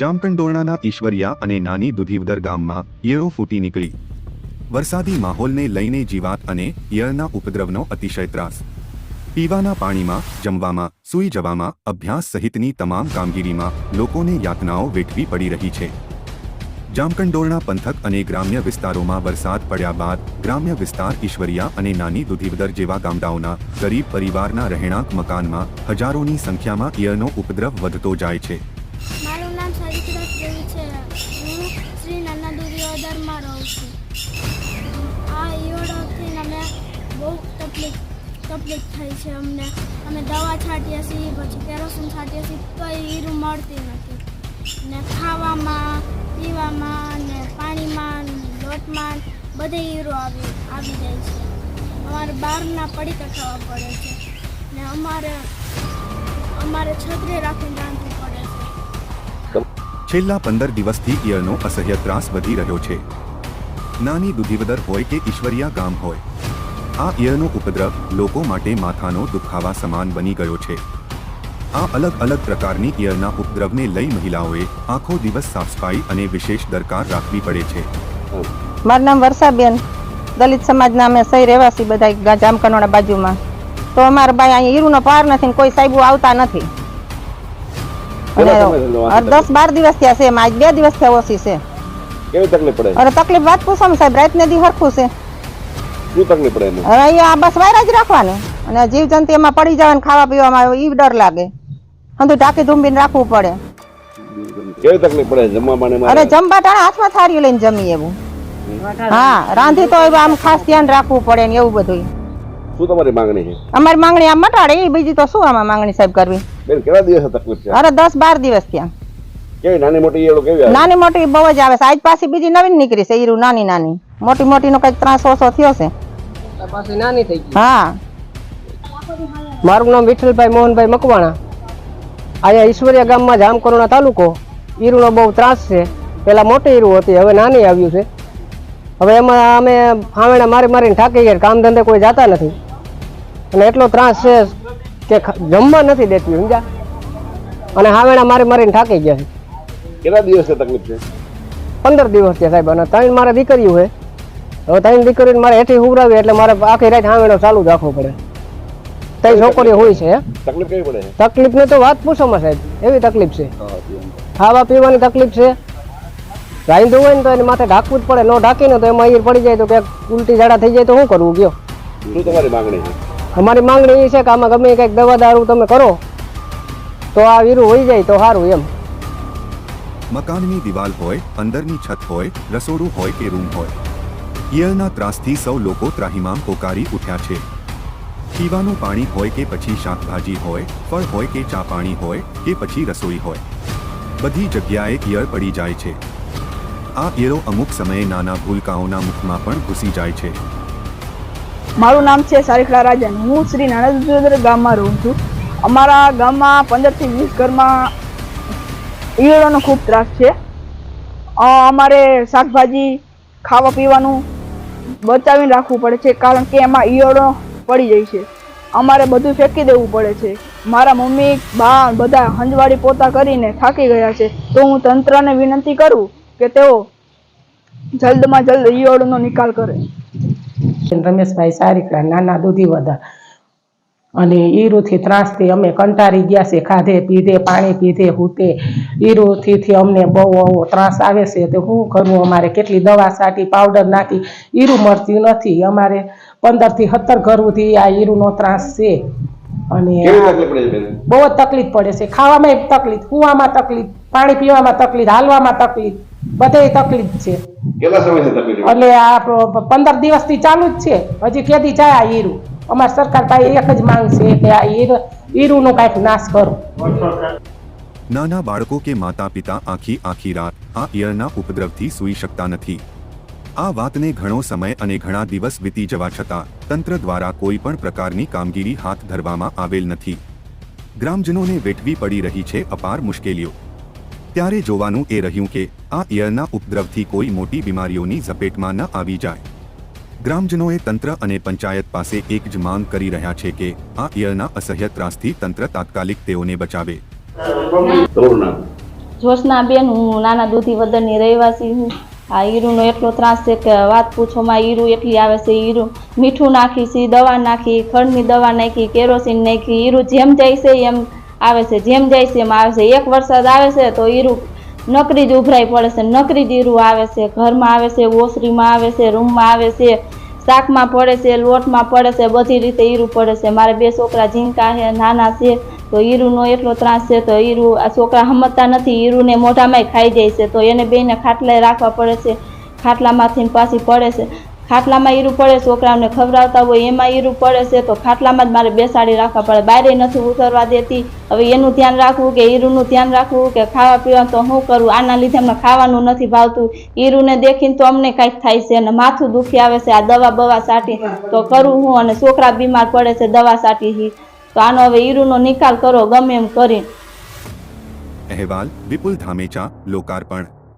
જામકંડોરણાના ઈશ્વરિયા અને નાની દુધીવદર ગામમાં ઈયળો ફૂટી નીકળી. વરસાદી માહોલને લઈને જીવાત અને ઈયળના ઉપદ્રવનો અતિશય ત્રાસ. પીવાના પાણીમાં જમવામાં, સૂઈ જવામાં, અભ્યાસ સહિતની તમામ કામગીરીમાં લોકોને યાતનાઓ વેઠવી પડી રહી છે. જામકંડોરણા પંથક અને ગ્રામ્ય વિસ્તારોમાં વરસાદ પડ્યા બાદ ગ્રામ્ય વિસ્તાર ઈશ્વરિયા અને નાની દુધીવદર જેવા ગામડાઓના ગરીબ પરિવારના રહેણાંક મકાનમાં હજારોની સંખ્યામાં ઈયળનો ઉપદ્રવ વધતો જાય છે. તકલીફ થઈ છે અમને. અમે દવા છાંટીએ છીએ, પછી કેરોસીન છાંટીએ છીએ તો ઈરું મળતી નથી. ને ખાવામાં, પીવામાં, ને પાણીમાં લોટમાં બધે ઈરું આવી આવી જાય છે. અમારે બહારના પડીકા ખાવા પડે છે. ને અમારે અમારે છત્રી રાખીને રાંધવું પડે છે. છેલ્લા પંદર દિવસથી ઈયળનો અસહ્ય ત્રાસ વધી રહ્યો છે. નાની દુધીવદર હોય કે ઈશ્વરિયા ગામ હોય આ ઈયળનો ઉપદ્રવ લોકો માટે માથાનો દુખાવા સમાન બની ગયો છે. આ અલગ અલગ પ્રકારની ઈયળના ઉપદ્રવને લઈ મહિલાઓએ આખો દિવસ સાફ સફાઈ અને વિશેષ દરકાર રાખવી પડે છે. મારું નામ વર્ષાબેન. દલિત સમાજના અમે સહી રહેવાસી બધા જામકનોડા બાજુમાં. તો અમારા ભાઈ અહીંયા હીરુનો પાર નથી ને કોઈ સાહેબો આવતા નથી. દસ બાર દિવસ થયા છે એમાં આજ બે દિવસ થયા ઓછી છે. કેવી તકલીફ પડે? અરે તકલીફ વાત પૂછો ને સાહેબ રાતને દી હરખું છે. શું તકલીફ પડે અને અહીંયા બસ વાયરા જ રાખવાનું. અને જીવ જંતુ એમાં પડી જવાનું ખાવા પીવામાં એ ડર લાગે. હંધું ઢાંકી ધૂંબીને રાખવું પડે. કેવી તકલીફ પડે? જમવા પાણી અરે જમવા ટાણા હાથમાં થાળીઓ લઈને જમી એવું. હા રાંધી તો આમ ખાસ ધ્યાન રાખવું પડે ને એવું બધું શું તમારી માંગણી છે? અમારી માંગણી આમ મટાડે એ બીજી તો શું આમાં માંગણી સાહેબ કરવી? બેન કેટલા દિવસ તકલીફ છે? અરે દસ બાર દિવસ થયા. કેવી નાની મોટી ઈયળો કેવી આવે? નાની મોટી બહુ જ આવે છે. આજ પાછી બીજી નવીન નીકળી છે ઈરું નાની નાની. મોટી મોટી નો કંઈક ત્રણસો સો થયો છે. પાછી નાની થઈ ગઈ. હા. મારું નામ વિઠ્ઠલભાઈ મોહનભાઈ મકવાણા. અહીંયા ઈશ્વરિયા ગામમાં જામકરોણા તાલુકો. ઈરુનો બહુ ત્રાસ છે. પહેલાં મોટી ઈરું હતી હવે નાની આવ્યું છે. હવે એમાં અમે ફાવેણા મારી મારીને થાકી ગયા કામ ધંધે કોઈ જાતા નથી. અને એટલો ત્રાસ છે કે જમવા નથી દેતી સમજ્યા? અને હાવેણા મારી મારીને થાકી ગયા છે. કેટલા દિવસની તકલીફ છે? પંદર દિવસ છે સાહેબ અને ત્રણ મારે દીકરીઓ છે. હવે ત્રણ દીકરીને મારે હેઠી ઉભરાવી એટલે મારે આખી રાત હામેડો ચાલુ જ રાખવો પડે. તઈ છોકરીઓ હોય છે હે? તકલીફ કેવી પડે? તકલીફ ને તો વાત પૂછો માં સાહેબ. એવી તકલીફ છે. ખાવા પીવાની તકલીફ છે. રાંધું હોય ને તો એને માથે ઢાંકવું જ પડે. ન ઢાંકીને તો એમાં ઈર પડી જાય તો ક્યાંક ઉલટી ઝાડા થઈ જાય તો શું કરવું? ગયો. શું તમારી માંગણી છે? અમારી માંગણી એ છે કે આમાં ગમે કંઈક દવા દારૂ તમે કરો તો આ વીરું હોઈ જાય તો સારું એમ. મકાનની દિવાલ હોય અંદરની છત હોય રસોડું હોય કે રૂમ હોય ઈયળના ત્રાસથી સૌ લોકો ત્રાહિમામ પોકારી ઉઠ્યા છે. પીવાનું પાણી હોય કે પછી શાકભાજી હોય, ફળ હોય કે ચા પાણી હોય, કે પછી રસોઈ હોય. બધી જગ્યાએ ઈયળ પડી જાય છે. આ ઈયળો અમુક સમયે નાના ભૂલકાઓના મુખમાં પણ ઘૂસી જાય છે. મારું નામ છે સારીખડા રાજન. હું શ્રી નાનદુદર ગામમાં રહું છું. અમારા ગામમાં પંદરથી વીસ ઘરમાં ઈયળોનો ખૂબ ત્રાસ છે. અમારે શાકભાજી ખાવા પીવાનું બચાવીને રાખવું પડે છે, કારણ કે એમાં ઈયળો પડી જાય છે. અમારે બધું ફેંકી દેવું પડે છે. મારા મમ્મી, બા બધા હંજવાડી પોતા કરીને થાકી ગયા છે. તો હું તંત્રને વિનંતી કરું કે તેઓ જલ્દમાં જલ્દ ઈયળોનો નિકાલ કરે. રમેશભાઈ સારીકડા નાના દૂધી વધા અને ઈરુથી ત્રાસથી અમે કંટાળી ગયા છે, ખાધે, પીધે, પાણી પીધે, હૂતે. ઈરુથી થી અમને બહુ આવો ત્રાસ આવે છે તો શું કરવું અમારે કેટલી દવા સાટી પાવડર નાખી ઈરું મળતી નથી. અમારે પંદરથી સત્તર ઘરથી આ ઈરુનો ત્રાસ છે. અને બહુ જ તકલીફ પડે છે. ખાવામાં તકલીફ કુવામાં તકલીફ પાણી પીવામાં તકલીફ હાલવામાં તકલીફ બધે તકલીફ છે. એટલે આ પંદર દિવસથી ચાલુ જ છે. હજી કેદી જાય આ ઈરું. અમારી સરકાર પાસે એક જ માંગ છે કે આ ઈર ઈરુનો કાંઈક નાશ કરો. નાના બાળકો કે માતા પિતા આખી આખી રાત આ ઈયળના ઉપદ્રવથી સૂઈ શકતા નથી. આ વાતને ઘણો સમય અને ઘણા દિવસ વીતી જવા છતાં તંત્ર દ્વારા કોઈ પણ પ્રકારની કામગીરી હાથ ધરવામાં આવેલ નથી. ગ્રામજનોને વેઠવી પડી રહી છે અપાર મુશ્કેલીઓ. ત્યારે જોવાનું એ રહ્યું કે આ ઈયળના ઉપદ્રવથી કોઈ મોટી બીમારીઓની ઝપેટમાં ન આવી જાય. ગ્રામજનોએ તંત્ર અને પંચાયત પાસે એક જ માંગ કરી રહ્યા છે કે આ ઈયળના અસહ્ય ત્રાસથી તંત્ર તાત્કાલિક તેઓને બચાવે. જોશનાબેન હું નાના દૂધી વદનની રહેવાસી હું આ ઈરુનો એટલો ત્રાસ છે કે વાત પૂછોમાં ઈરું એટલી આવે છે ઈરું. મીઠું નાખી છે દવા નાખી ખંડની દવા નાખી કેરોસીન નાખી હીરું જેમ જાય છે એમ આવે છે. જેમ જાય છે એમ આવે છે. એક વરસાદ આવે છે તો ઈરું નકરી જ ઉભરાઈ પડે છે. નકરી જ ઈરું આવે છે. ઘરમાં આવે છે ઓસરીમાં આવે છે રૂમમાં આવે છે શાકમાં પડે છે લોટમાં પડે છે બધી રીતે ઈરું પડે છે. મારે બે છોકરા ઝીંકા છે નાના છે. તો હીરુનો એટલો ત્રાસ છે તો હીરું આ છોકરા સમજતા નથી હીરુને મોઢામાંય ખાઈ જાય છે, તો એને બેને ખાટલાએ રાખવા પડે છે, ખાટલામાંથી પાછી પડે છે. ખાટલામાં હીરું પડે, છોકરાઓને ખવડાવતા હોય, એમાં હીરું પડે છે, તો ખાટલામાં જ મારે બેસાડી રાખવા પડે. બારે નથી ઉતરવા દેતી. હવે એનું ધ્યાન રાખવું કે હીરુનું ધ્યાન રાખવું કે ખાવા પીવાનું, તો શું કરું? આના લીધે અમને ખાવાનું નથી ભાવતું. હીરુને દેખીને તો અમને કાંઈક થાય છે અને માથું દુખી આવે છે, આ દવા બવા સાટી તો કરું હું અને છોકરા બીમાર પડે છે, દવા સાટી તો આનો હવે ઈરુનો નિકાલ કરો ગમે એમ કરીને. અહેવાલ વિપુલ ધામેચા લોકાર્પણ.